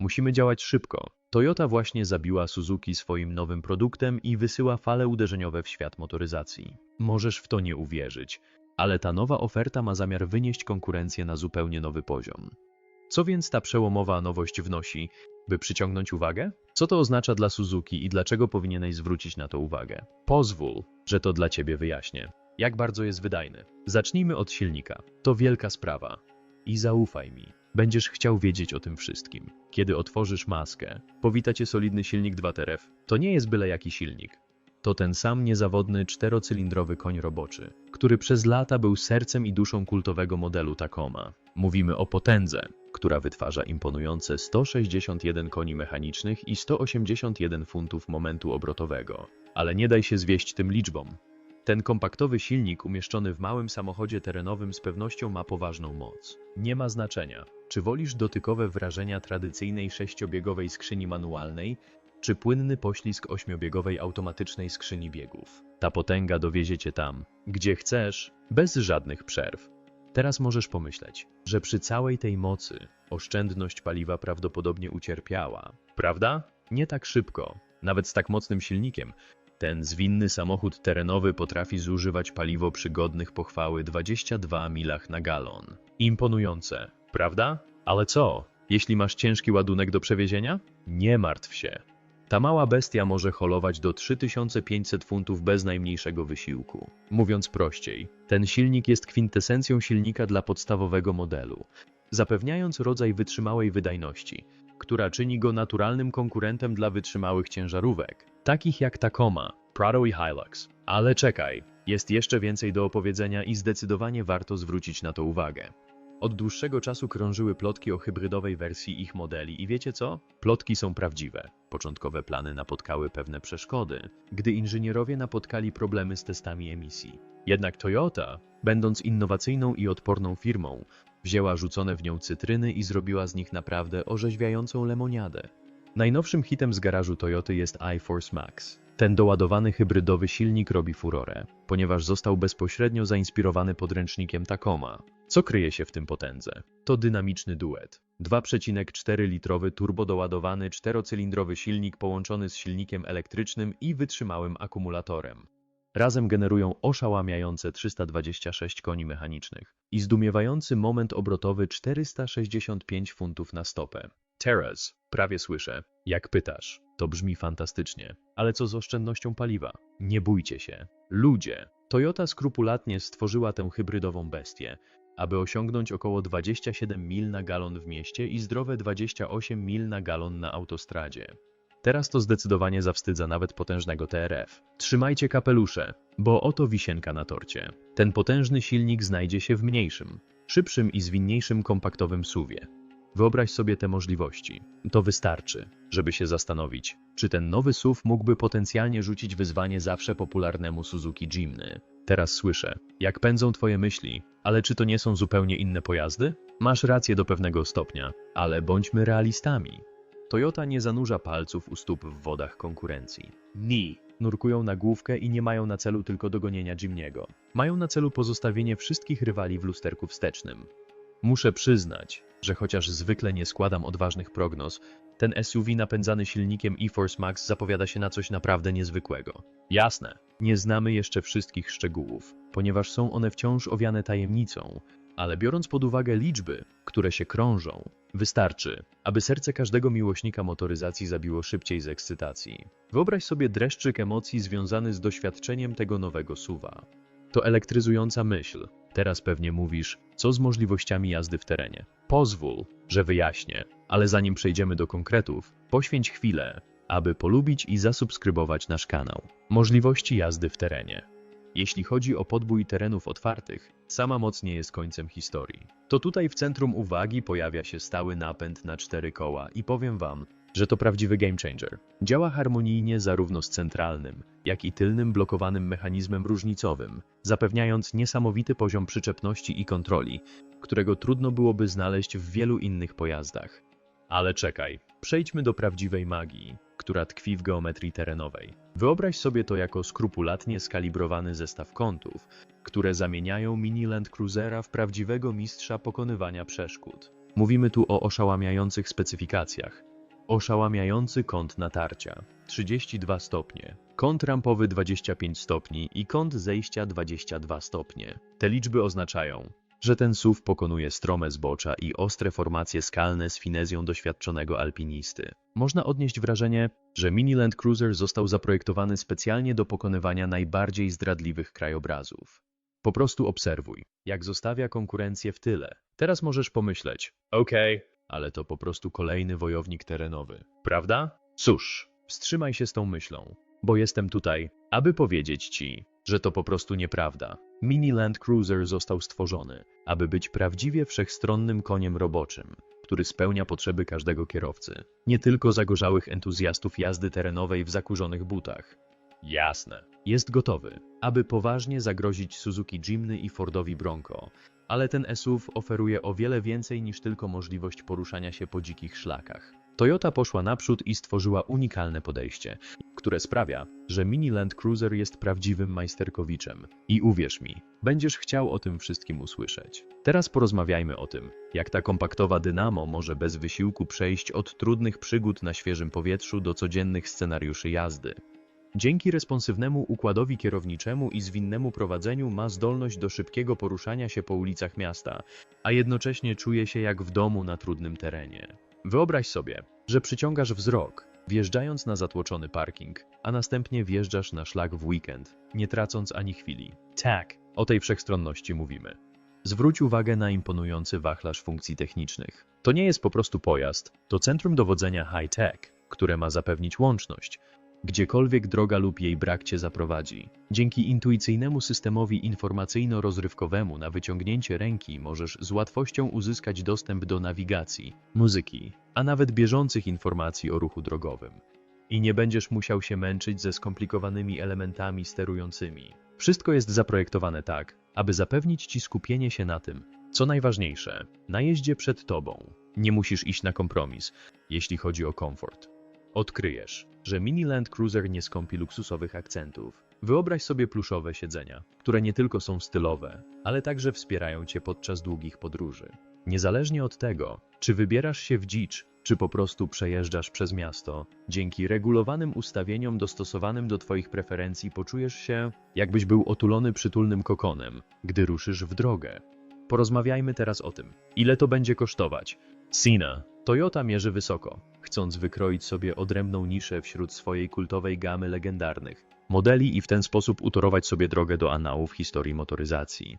Musimy działać szybko. Toyota właśnie zabiła Suzuki swoim nowym produktem i wysyła fale uderzeniowe w świat motoryzacji. Możesz w to nie uwierzyć, ale ta nowa oferta ma zamiar wynieść konkurencję na zupełnie nowy poziom. Co więc ta przełomowa nowość wnosi, by przyciągnąć uwagę? Co to oznacza dla Suzuki i dlaczego powinieneś zwrócić na to uwagę? Pozwól, że to dla ciebie wyjaśnię. Jak bardzo jest wydajny. Zacznijmy od silnika. To wielka sprawa. I zaufaj mi, będziesz chciał wiedzieć o tym wszystkim. Kiedy otworzysz maskę, powita cię solidny silnik 2TRF. To nie jest byle jaki silnik. To ten sam niezawodny czterocylindrowy koń roboczy, który przez lata był sercem i duszą kultowego modelu Tacoma. Mówimy o potędze, która wytwarza imponujące 161 koni mechanicznych i 181 funtów momentu obrotowego. Ale nie daj się zwieść tym liczbom. Ten kompaktowy silnik umieszczony w małym samochodzie terenowym z pewnością ma poważną moc. Nie ma znaczenia, czy wolisz dotykowe wrażenia tradycyjnej sześciobiegowej skrzyni manualnej, czy płynny poślizg ośmiobiegowej automatycznej skrzyni biegów. Ta potęga dowiezie cię tam, gdzie chcesz, bez żadnych przerw. Teraz możesz pomyśleć, że przy całej tej mocy oszczędność paliwa prawdopodobnie ucierpiała, prawda? Nie tak szybko, nawet z tak mocnym silnikiem. Ten zwinny samochód terenowy potrafi zużywać paliwo przygodnych pochwały 22 milach na galon. Imponujące, prawda? Ale co, jeśli masz ciężki ładunek do przewiezienia? Nie martw się. Ta mała bestia może holować do 3500 funtów bez najmniejszego wysiłku. Mówiąc prościej, ten silnik jest kwintesencją silnika dla podstawowego modelu, zapewniając rodzaj wytrzymałej wydajności, która czyni go naturalnym konkurentem dla wytrzymałych ciężarówek, takich jak Tacoma, Prado i Hilux. Ale czekaj, jest jeszcze więcej do opowiedzenia i zdecydowanie warto zwrócić na to uwagę. Od dłuższego czasu krążyły plotki o hybrydowej wersji ich modeli i wiecie co? Plotki są prawdziwe. Początkowe plany napotkały pewne przeszkody, gdy inżynierowie napotkali problemy z testami emisji. Jednak Toyota, będąc innowacyjną i odporną firmą, wzięła rzucone w nią cytryny i zrobiła z nich naprawdę orzeźwiającą lemoniadę. Najnowszym hitem z garażu Toyoty jest iForce Max. Ten doładowany hybrydowy silnik robi furorę, ponieważ został bezpośrednio zainspirowany podręcznikiem Tacoma. Co kryje się w tym potędze? To dynamiczny duet. 2,4-litrowy turbodoładowany czterocylindrowy silnik połączony z silnikiem elektrycznym i wytrzymałym akumulatorem. Razem generują oszałamiające 326 koni mechanicznych i zdumiewający moment obrotowy 465 funtów na stopę. Teraz, prawie słyszę, jak pytasz. To brzmi fantastycznie. Ale co z oszczędnością paliwa? Nie bójcie się. Ludzie. Toyota skrupulatnie stworzyła tę hybrydową bestię, aby osiągnąć około 27 mil na galon w mieście i zdrowe 28 mil na galon na autostradzie. Teraz to zdecydowanie zawstydza nawet potężnego TRF. Trzymajcie kapelusze, bo oto wisienka na torcie. Ten potężny silnik znajdzie się w mniejszym, szybszym i zwinniejszym kompaktowym suwie. Wyobraź sobie te możliwości. To wystarczy, żeby się zastanowić, czy ten nowy SUV mógłby potencjalnie rzucić wyzwanie zawsze popularnemu Suzuki Jimny. Teraz słyszę, jak pędzą twoje myśli, ale czy to nie są zupełnie inne pojazdy? Masz rację do pewnego stopnia, ale bądźmy realistami. Toyota nie zanurza palców u stóp w wodach konkurencji. Ni. Nurkują na główkę i nie mają na celu tylko dogonienia Jimniego. Mają na celu pozostawienie wszystkich rywali w lusterku wstecznym. Muszę przyznać, że chociaż zwykle nie składam odważnych prognoz, ten SUV napędzany silnikiem eForce Max zapowiada się na coś naprawdę niezwykłego. Jasne, nie znamy jeszcze wszystkich szczegółów, ponieważ są one wciąż owiane tajemnicą, ale biorąc pod uwagę liczby, które się krążą, wystarczy, aby serce każdego miłośnika motoryzacji zabiło szybciej z ekscytacji. Wyobraź sobie dreszczyk emocji związany z doświadczeniem tego nowego suwa. To elektryzująca myśl. Teraz pewnie mówisz, co z możliwościami jazdy w terenie. Pozwól, że wyjaśnię, ale zanim przejdziemy do konkretów, poświęć chwilę, aby polubić i zasubskrybować nasz kanał. Możliwości jazdy w terenie. Jeśli chodzi o podbój terenów otwartych, sama moc nie jest końcem historii. To tutaj w centrum uwagi pojawia się stały napęd na cztery koła i powiem wam, że to prawdziwy game changer. Działa harmonijnie zarówno z centralnym, jak i tylnym blokowanym mechanizmem różnicowym, zapewniając niesamowity poziom przyczepności i kontroli, którego trudno byłoby znaleźć w wielu innych pojazdach. Ale czekaj, przejdźmy do prawdziwej magii, która tkwi w geometrii terenowej. Wyobraź sobie to jako skrupulatnie skalibrowany zestaw kątów, które zamieniają mini Land Cruisera w prawdziwego mistrza pokonywania przeszkód. Mówimy tu o oszałamiających specyfikacjach. Oszałamiający kąt natarcia 32 stopnie, kąt rampowy 25 stopni i kąt zejścia 22 stopnie. Te liczby oznaczają, że ten SUV pokonuje strome zbocza i ostre formacje skalne z finezją doświadczonego alpinisty. Można odnieść wrażenie, że Mini Land Cruiser został zaprojektowany specjalnie do pokonywania najbardziej zdradliwych krajobrazów. Po prostu obserwuj, jak zostawia konkurencję w tyle. Teraz możesz pomyśleć, okej, ale to po prostu kolejny wojownik terenowy, prawda? Cóż, wstrzymaj się z tą myślą, bo jestem tutaj, aby powiedzieć ci, że to po prostu nieprawda. Mini Land Cruiser został stworzony, aby być prawdziwie wszechstronnym koniem roboczym, który spełnia potrzeby każdego kierowcy, nie tylko zagorzałych entuzjastów jazdy terenowej w zakurzonych butach. Jasne. Jest gotowy, aby poważnie zagrozić Suzuki Jimny i Fordowi Bronco, ale ten SUV oferuje o wiele więcej niż tylko możliwość poruszania się po dzikich szlakach. Toyota poszła naprzód i stworzyła unikalne podejście, które sprawia, że Mini Land Cruiser jest prawdziwym majsterkowiczem. I uwierz mi, będziesz chciał o tym wszystkim usłyszeć. Teraz porozmawiajmy o tym, jak ta kompaktowa dynamo może bez wysiłku przejść od trudnych przygód na świeżym powietrzu do codziennych scenariuszy jazdy. Dzięki responsywnemu układowi kierowniczemu i zwinnemu prowadzeniu ma zdolność do szybkiego poruszania się po ulicach miasta, a jednocześnie czuje się jak w domu na trudnym terenie. Wyobraź sobie, że przyciągasz wzrok, wjeżdżając na zatłoczony parking, a następnie wjeżdżasz na szlak w weekend, nie tracąc ani chwili. Tak, o tej wszechstronności mówimy. Zwróć uwagę na imponujący wachlarz funkcji technicznych. To nie jest po prostu pojazd, to centrum dowodzenia high-tech, które ma zapewnić łączność, gdziekolwiek droga lub jej brak cię zaprowadzi. Dzięki intuicyjnemu systemowi informacyjno-rozrywkowemu na wyciągnięcie ręki możesz z łatwością uzyskać dostęp do nawigacji, muzyki, a nawet bieżących informacji o ruchu drogowym. I nie będziesz musiał się męczyć ze skomplikowanymi elementami sterującymi. Wszystko jest zaprojektowane tak, aby zapewnić ci skupienie się na tym, co najważniejsze, na jeździe przed tobą. Nie musisz iść na kompromis, jeśli chodzi o komfort. Odkryjesz, że Mini Land Cruiser nie skąpi luksusowych akcentów. Wyobraź sobie pluszowe siedzenia, które nie tylko są stylowe, ale także wspierają cię podczas długich podróży. Niezależnie od tego, czy wybierasz się w dzicz, czy po prostu przejeżdżasz przez miasto, dzięki regulowanym ustawieniom dostosowanym do Twoich preferencji poczujesz się, jakbyś był otulony przytulnym kokonem, gdy ruszysz w drogę. Porozmawiajmy teraz o tym, ile to będzie kosztować. Sina. Toyota mierzy wysoko, chcąc wykroić sobie odrębną niszę wśród swojej kultowej gamy legendarnych modeli i w ten sposób utorować sobie drogę do anałów historii motoryzacji.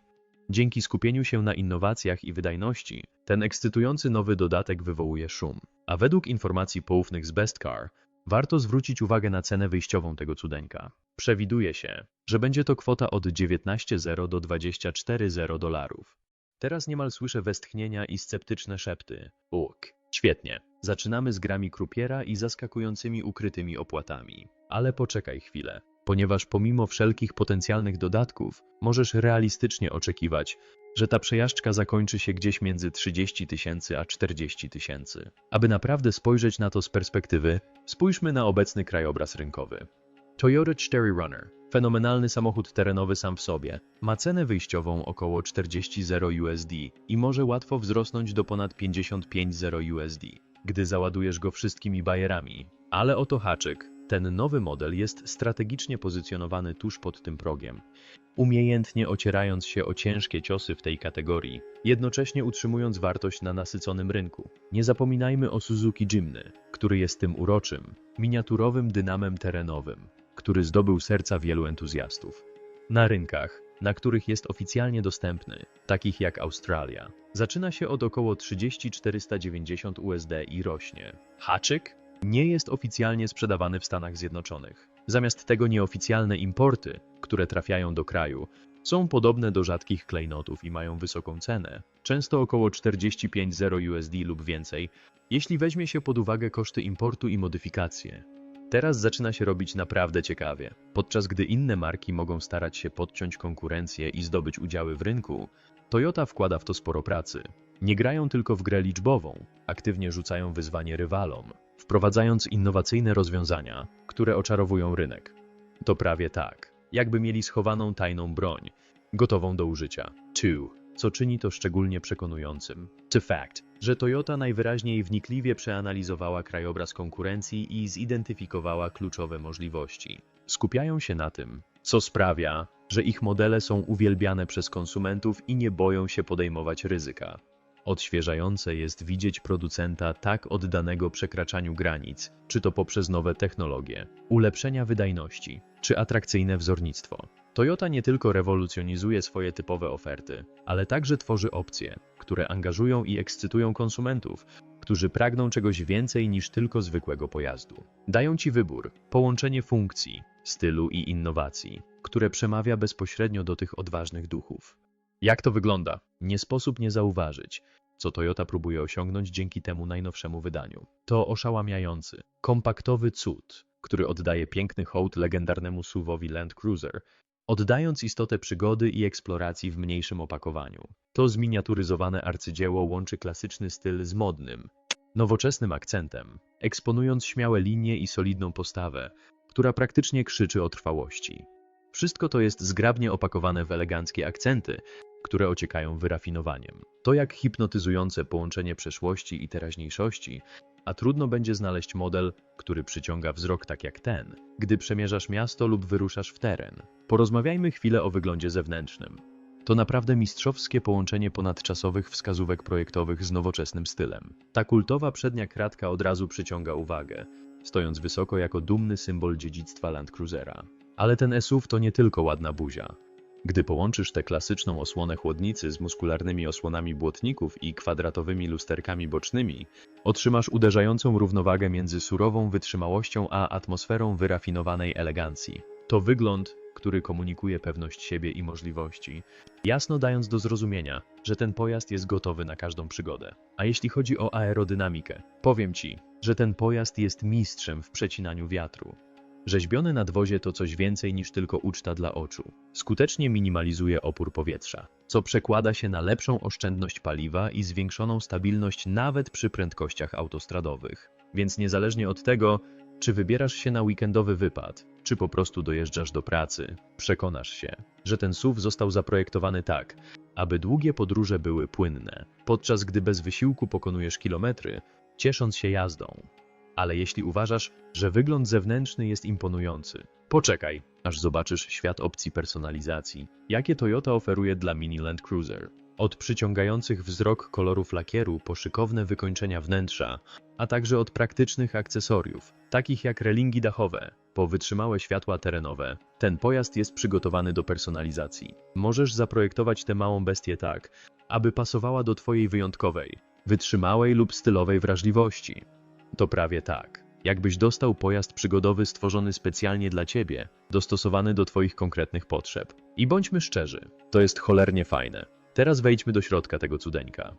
Dzięki skupieniu się na innowacjach i wydajności, ten ekscytujący nowy dodatek wywołuje szum. A według informacji poufnych z Best Car, warto zwrócić uwagę na cenę wyjściową tego cudeńka. Przewiduje się, że będzie to kwota od 19,0 do 24,0 dolarów. Teraz niemal słyszę westchnienia i sceptyczne szepty. Uk, świetnie. Zaczynamy z grami krupiera i zaskakującymi ukrytymi opłatami. Ale poczekaj chwilę, ponieważ pomimo wszelkich potencjalnych dodatków, możesz realistycznie oczekiwać, że ta przejażdżka zakończy się gdzieś między 30 tysięcy a 40 tysięcy. Aby naprawdę spojrzeć na to z perspektywy, spójrzmy na obecny krajobraz rynkowy. Toyota 4Runner, fenomenalny samochód terenowy sam w sobie, ma cenę wyjściową około 40,0 USD i może łatwo wzrosnąć do ponad 55,0 USD, gdy załadujesz go wszystkimi bajerami. Ale oto haczyk. Ten nowy model jest strategicznie pozycjonowany tuż pod tym progiem, umiejętnie ocierając się o ciężkie ciosy w tej kategorii, jednocześnie utrzymując wartość na nasyconym rynku. Nie zapominajmy o Suzuki Jimny, który jest tym uroczym, miniaturowym dynamem terenowym, który zdobył serca wielu entuzjastów. Na rynkach, na których jest oficjalnie dostępny, takich jak Australia, zaczyna się od około 30-490 USD i rośnie. Haczyk nie jest oficjalnie sprzedawany w Stanach Zjednoczonych. Zamiast tego nieoficjalne importy, które trafiają do kraju, są podobne do rzadkich klejnotów i mają wysoką cenę, często około 45,0 USD lub więcej, jeśli weźmie się pod uwagę koszty importu i modyfikacje. Teraz zaczyna się robić naprawdę ciekawie. Podczas gdy inne marki mogą starać się podciąć konkurencję i zdobyć udziały w rynku, Toyota wkłada w to sporo pracy. Nie grają tylko w grę liczbową, aktywnie rzucają wyzwanie rywalom, wprowadzając innowacyjne rozwiązania, które oczarowują rynek. To prawie tak, jakby mieli schowaną tajną broń, gotową do użycia. 2. Co czyni to szczególnie przekonującym? To fact. Że Toyota najwyraźniej wnikliwie przeanalizowała krajobraz konkurencji i zidentyfikowała kluczowe możliwości. Skupiają się na tym, co sprawia, że ich modele są uwielbiane przez konsumentów i nie boją się podejmować ryzyka. Odświeżające jest widzieć producenta tak oddanego przekraczaniu granic, czy to poprzez nowe technologie, ulepszenia wydajności, czy atrakcyjne wzornictwo. Toyota nie tylko rewolucjonizuje swoje typowe oferty, ale także tworzy opcje, które angażują i ekscytują konsumentów, którzy pragną czegoś więcej niż tylko zwykłego pojazdu. Dają ci wybór, połączenie funkcji, stylu i innowacji, które przemawia bezpośrednio do tych odważnych duchów. Jak to wygląda? Nie sposób nie zauważyć, co Toyota próbuje osiągnąć dzięki temu najnowszemu wydaniu. To oszałamiający, kompaktowy cud, który oddaje piękny hołd legendarnemu SUV-owi Land Cruiser, oddając istotę przygody i eksploracji w mniejszym opakowaniu. To zminiaturyzowane arcydzieło łączy klasyczny styl z modnym, nowoczesnym akcentem, eksponując śmiałe linie i solidną postawę, która praktycznie krzyczy o trwałości. Wszystko to jest zgrabnie opakowane w eleganckie akcenty, które ociekają wyrafinowaniem. To jak hipnotyzujące połączenie przeszłości i teraźniejszości, a trudno będzie znaleźć model, który przyciąga wzrok tak jak ten, gdy przemierzasz miasto lub wyruszasz w teren. Porozmawiajmy chwilę o wyglądzie zewnętrznym. To naprawdę mistrzowskie połączenie ponadczasowych wskazówek projektowych z nowoczesnym stylem. Ta kultowa przednia kratka od razu przyciąga uwagę, stojąc wysoko jako dumny symbol dziedzictwa Land Cruisera. Ale ten SUV to nie tylko ładna buzia. Gdy połączysz tę klasyczną osłonę chłodnicy z muskularnymi osłonami błotników i kwadratowymi lusterkami bocznymi, otrzymasz uderzającą równowagę między surową wytrzymałością a atmosferą wyrafinowanej elegancji. To wygląd, który komunikuje pewność siebie i możliwości, jasno dając do zrozumienia, że ten pojazd jest gotowy na każdą przygodę. A jeśli chodzi o aerodynamikę, powiem Ci, że ten pojazd jest mistrzem w przecinaniu wiatru. Rzeźbione nadwozie to coś więcej niż tylko uczta dla oczu. Skutecznie minimalizuje opór powietrza, co przekłada się na lepszą oszczędność paliwa i zwiększoną stabilność nawet przy prędkościach autostradowych. Więc niezależnie od tego, czy wybierasz się na weekendowy wypad, czy po prostu dojeżdżasz do pracy, przekonasz się, że ten SUV został zaprojektowany tak, aby długie podróże były płynne, podczas gdy bez wysiłku pokonujesz kilometry, ciesząc się jazdą. Ale jeśli uważasz, że wygląd zewnętrzny jest imponujący, poczekaj, aż zobaczysz świat opcji personalizacji, jakie Toyota oferuje dla Mini Land Cruiser. Od przyciągających wzrok kolorów lakieru po szykowne wykończenia wnętrza, a także od praktycznych akcesoriów, takich jak relingi dachowe, po wytrzymałe światła terenowe. Ten pojazd jest przygotowany do personalizacji. Możesz zaprojektować tę małą bestię tak, aby pasowała do Twojej wyjątkowej, wytrzymałej lub stylowej wrażliwości. To prawie tak. Jakbyś dostał pojazd przygodowy stworzony specjalnie dla ciebie, dostosowany do twoich konkretnych potrzeb. I bądźmy szczerzy, to jest cholernie fajne. Teraz wejdźmy do środka tego cudeńka.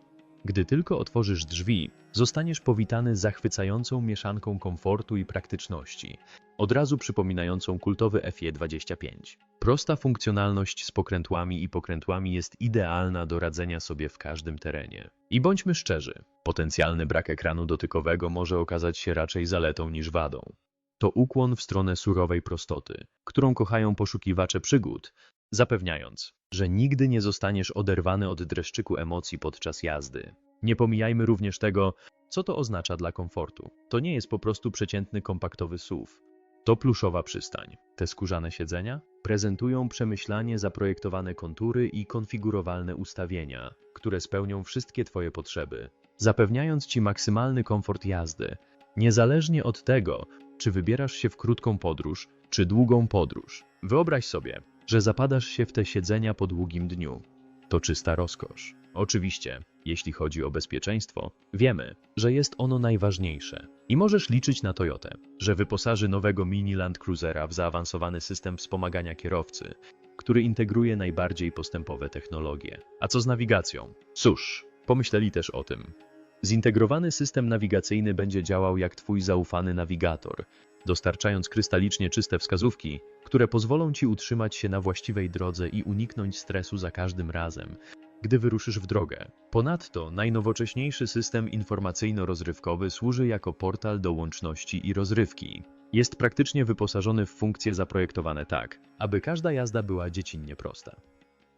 Gdy tylko otworzysz drzwi, zostaniesz powitany zachwycającą mieszanką komfortu i praktyczności, od razu przypominającą kultowy FE25. Prosta funkcjonalność z pokrętłami i pokrętłami jest idealna do radzenia sobie w każdym terenie. I bądźmy szczerzy, potencjalny brak ekranu dotykowego może okazać się raczej zaletą niż wadą. To ukłon w stronę surowej prostoty, którą kochają poszukiwacze przygód, zapewniając, że nigdy nie zostaniesz oderwany od dreszczyku emocji podczas jazdy. Nie pomijajmy również tego, co to oznacza dla komfortu. To nie jest po prostu przeciętny kompaktowy SUV. To pluszowa przystań. Te skórzane siedzenia prezentują przemyślanie zaprojektowane kontury i konfigurowalne ustawienia, które spełnią wszystkie Twoje potrzeby, zapewniając Ci maksymalny komfort jazdy, niezależnie od tego, czy wybierasz się w krótką podróż, czy długą podróż. Wyobraź sobie, że zapadasz się w te siedzenia po długim dniu. To czysta rozkosz. Oczywiście, jeśli chodzi o bezpieczeństwo, wiemy, że jest ono najważniejsze. I możesz liczyć na Toyotę, że wyposaży nowego Mini Land Cruisera w zaawansowany system wspomagania kierowcy, który integruje najbardziej postępowe technologie. A co z nawigacją? Cóż, pomyśleli też o tym. Zintegrowany system nawigacyjny będzie działał jak Twój zaufany nawigator, dostarczając krystalicznie czyste wskazówki, które pozwolą Ci utrzymać się na właściwej drodze i uniknąć stresu za każdym razem, gdy wyruszysz w drogę. Ponadto najnowocześniejszy system informacyjno-rozrywkowy służy jako portal do łączności i rozrywki. Jest praktycznie wyposażony w funkcje zaprojektowane tak, aby każda jazda była dziecinnie prosta.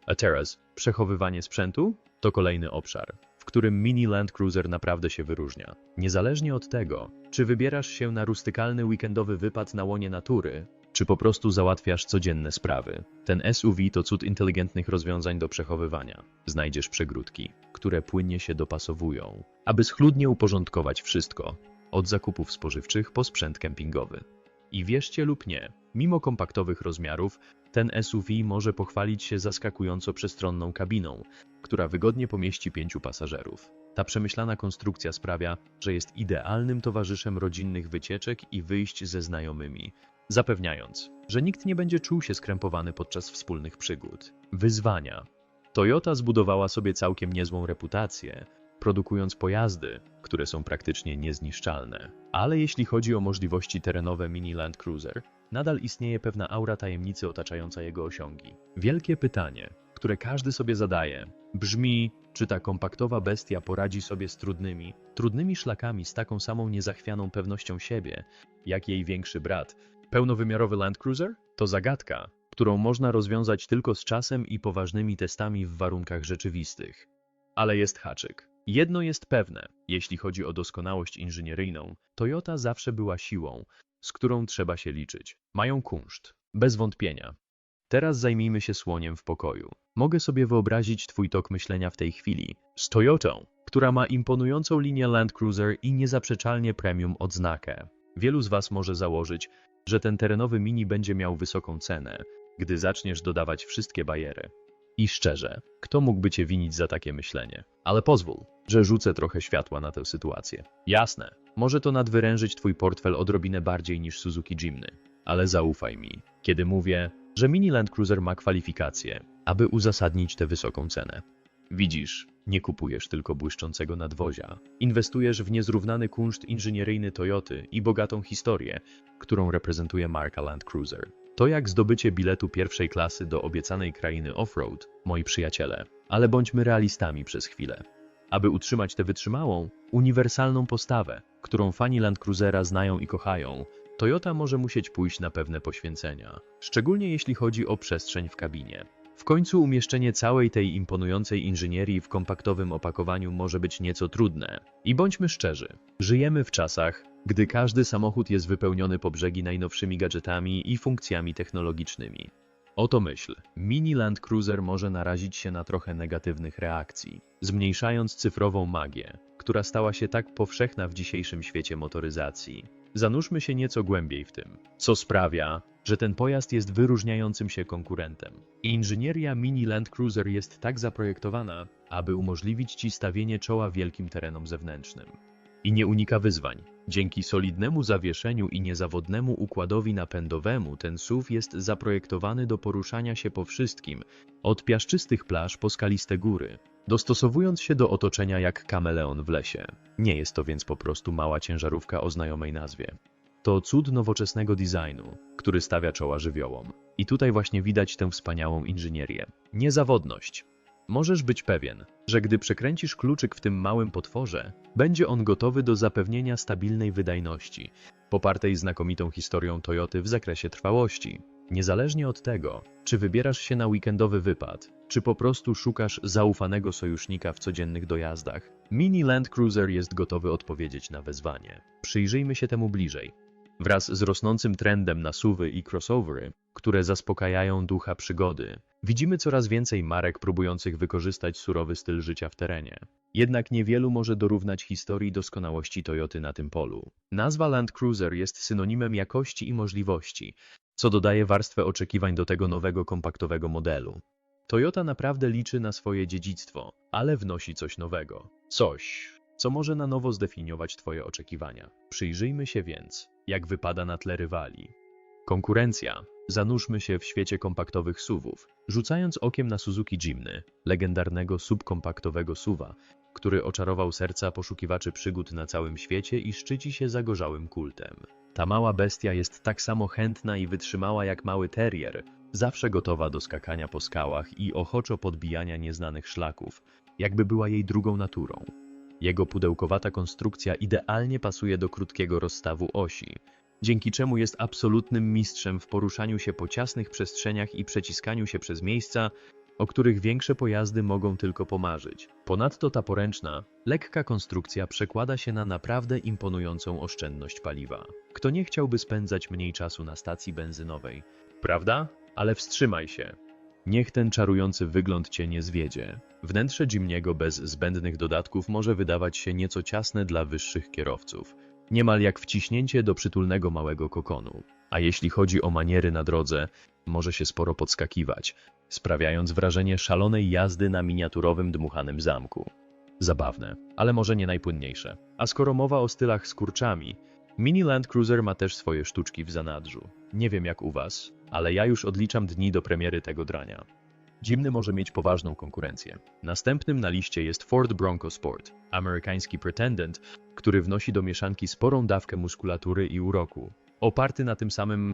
A teraz, przechowywanie sprzętu to kolejny obszar, w którym mini Land Cruiser naprawdę się wyróżnia. Niezależnie od tego, czy wybierasz się na rustykalny weekendowy wypad na łonie natury, czy po prostu załatwiasz codzienne sprawy. Ten SUV to cud inteligentnych rozwiązań do przechowywania. Znajdziesz przegródki, które płynnie się dopasowują, aby schludnie uporządkować wszystko, od zakupów spożywczych po sprzęt kempingowy. I wierzcie lub nie, mimo kompaktowych rozmiarów, ten SUV może pochwalić się zaskakująco przestronną kabiną, która wygodnie pomieści pięciu pasażerów. Ta przemyślana konstrukcja sprawia, że jest idealnym towarzyszem rodzinnych wycieczek i wyjść ze znajomymi, zapewniając, że nikt nie będzie czuł się skrępowany podczas wspólnych przygód. Wyzwania. Toyota zbudowała sobie całkiem niezłą reputację, produkując pojazdy, które są praktycznie niezniszczalne. Ale jeśli chodzi o możliwości terenowe Mini Land Cruiser, nadal istnieje pewna aura tajemnicy otaczająca jego osiągi. Wielkie pytanie, które każdy sobie zadaje, brzmi, czy ta kompaktowa bestia poradzi sobie z trudnymi, trudnymi szlakami z taką samą niezachwianą pewnością siebie, jak jej większy brat, pełnowymiarowy Land Cruiser? To zagadka, którą można rozwiązać tylko z czasem i poważnymi testami w warunkach rzeczywistych. Ale jest haczyk. Jedno jest pewne, jeśli chodzi o doskonałość inżynieryjną, Toyota zawsze była siłą, z którą trzeba się liczyć. Mają kunszt, bez wątpienia. Teraz zajmijmy się słoniem w pokoju. Mogę sobie wyobrazić twój tok myślenia w tej chwili. Z Toyotą, która ma imponującą linię Land Cruiser i niezaprzeczalnie premium odznakę. Wielu z was może założyć, że ten terenowy mini będzie miał wysoką cenę, gdy zaczniesz dodawać wszystkie bariery. I szczerze, kto mógłby cię winić za takie myślenie? Ale pozwól, że rzucę trochę światła na tę sytuację. Jasne, może to nadwyrężyć twój portfel odrobinę bardziej niż Suzuki Jimny, ale zaufaj mi, kiedy mówię, że Mini Land Cruiser ma kwalifikacje, aby uzasadnić tę wysoką cenę. Widzisz, nie kupujesz tylko błyszczącego nadwozia. Inwestujesz w niezrównany kunszt inżynieryjny Toyoty i bogatą historię, którą reprezentuje marka Land Cruiser. To jak zdobycie biletu pierwszej klasy do obiecanej krainy off-road, moi przyjaciele. Ale bądźmy realistami przez chwilę. Aby utrzymać tę wytrzymałą, uniwersalną postawę, którą fani Land Cruisera znają i kochają, Toyota może musieć pójść na pewne poświęcenia, szczególnie jeśli chodzi o przestrzeń w kabinie. W końcu umieszczenie całej tej imponującej inżynierii w kompaktowym opakowaniu może być nieco trudne. I bądźmy szczerzy, żyjemy w czasach, gdy każdy samochód jest wypełniony po brzegi najnowszymi gadżetami i funkcjami technologicznymi. Oto myśl. Mini Land Cruiser może narazić się na trochę negatywnych reakcji, zmniejszając cyfrową magię, która stała się tak powszechna w dzisiejszym świecie motoryzacji. Zanurzmy się nieco głębiej w tym, co sprawia, że ten pojazd jest wyróżniającym się konkurentem. Inżynieria Mini Land Cruiser jest tak zaprojektowana, aby umożliwić Ci stawienie czoła wielkim terenom zewnętrznym. I nie unika wyzwań. Dzięki solidnemu zawieszeniu i niezawodnemu układowi napędowemu ten SUV jest zaprojektowany do poruszania się po wszystkim, od piaszczystych plaż po skaliste góry, dostosowując się do otoczenia jak kameleon w lesie. Nie jest to więc po prostu mała ciężarówka o znajomej nazwie. To cud nowoczesnego designu, który stawia czoła żywiołom. I tutaj właśnie widać tę wspaniałą inżynierię. Niezawodność. Możesz być pewien, że gdy przekręcisz kluczyk w tym małym potworze, będzie on gotowy do zapewnienia stabilnej wydajności, popartej znakomitą historią Toyoty w zakresie trwałości. Niezależnie od tego, czy wybierasz się na weekendowy wypad, czy po prostu szukasz zaufanego sojusznika w codziennych dojazdach, Mini Land Cruiser jest gotowy odpowiedzieć na wezwanie. Przyjrzyjmy się temu bliżej. Wraz z rosnącym trendem na suwy i crossovery, które zaspokajają ducha przygody, widzimy coraz więcej marek próbujących wykorzystać surowy styl życia w terenie. Jednak niewielu może dorównać historii doskonałości Toyoty na tym polu. Nazwa Land Cruiser jest synonimem jakości i możliwości, co dodaje warstwę oczekiwań do tego nowego kompaktowego modelu. Toyota naprawdę liczy na swoje dziedzictwo, ale wnosi coś nowego. Coś, co może na nowo zdefiniować Twoje oczekiwania. Przyjrzyjmy się więc, jak wypada na tle rywali. Konkurencja. Zanurzmy się w świecie kompaktowych SUVów, rzucając okiem na Suzuki Jimny, legendarnego subkompaktowego SUVa, który oczarował serca poszukiwaczy przygód na całym świecie i szczyci się zagorzałym kultem. Ta mała bestia jest tak samo chętna i wytrzymała jak mały terrier, zawsze gotowa do skakania po skałach i ochoczo podbijania nieznanych szlaków, jakby była jej drugą naturą. Jego pudełkowata konstrukcja idealnie pasuje do krótkiego rozstawu osi, dzięki czemu jest absolutnym mistrzem w poruszaniu się po ciasnych przestrzeniach i przeciskaniu się przez miejsca, o których większe pojazdy mogą tylko pomarzyć. Ponadto ta poręczna, lekka konstrukcja przekłada się na naprawdę imponującą oszczędność paliwa. Kto nie chciałby spędzać mniej czasu na stacji benzynowej? Prawda? Ale wstrzymaj się. Niech ten czarujący wygląd cię nie zwiedzie. Wnętrze Jimniego bez zbędnych dodatków może wydawać się nieco ciasne dla wyższych kierowców. Niemal jak wciśnięcie do przytulnego małego kokonu. A jeśli chodzi o maniery na drodze, może się sporo podskakiwać, sprawiając wrażenie szalonej jazdy na miniaturowym dmuchanym zamku. Zabawne, ale może nie najpłynniejsze. A skoro mowa o stylach z kurczami, Mini Land Cruiser ma też swoje sztuczki w zanadrzu. Nie wiem jak u was, ale ja już odliczam dni do premiery tego drania. Zimny może mieć poważną konkurencję. Następnym na liście jest Ford Bronco Sport, amerykański pretendent, który wnosi do mieszanki sporą dawkę muskulatury i uroku. Oparty na tym samym